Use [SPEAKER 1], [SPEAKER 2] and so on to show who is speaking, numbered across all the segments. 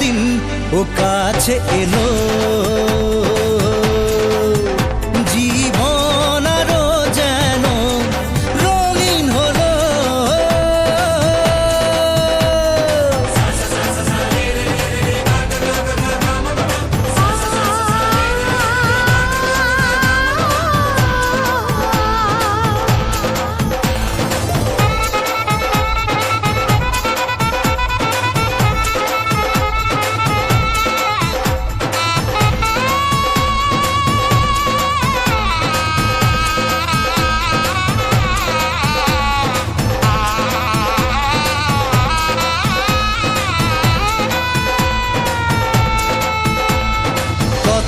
[SPEAKER 1] দিন ও কাছে এলো।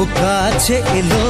[SPEAKER 1] ও কাছে এলো।